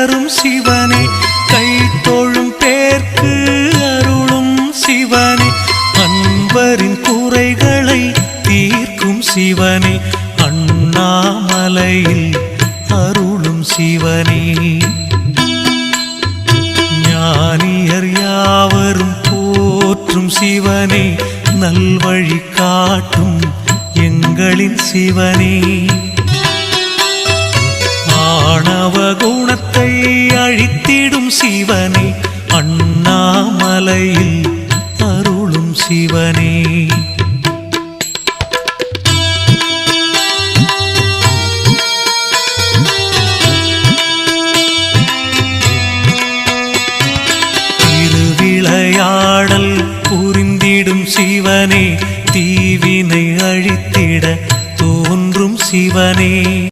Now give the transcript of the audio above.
தரும் சிவனே கை தோழும் பேர்க்கு அருளும் சிவனே அன்பரின் குறைகளை தீர்க்கும் சிவனே அண்ணாமலையில் அருளும் சிவனே. ஞானியர் யாவரும் போற்றும் சிவனே நல்வழி காட்டும் எங்களின் சிவனே. ஆணவ குணத்தை அழித்திடும் சிவனே அண்ணாமலையில் அருளும் சிவனே. திருவிளையாடல் புரிந்திடும் சிவனே தீவினை அழித்திட தோன்றும் சிவனே.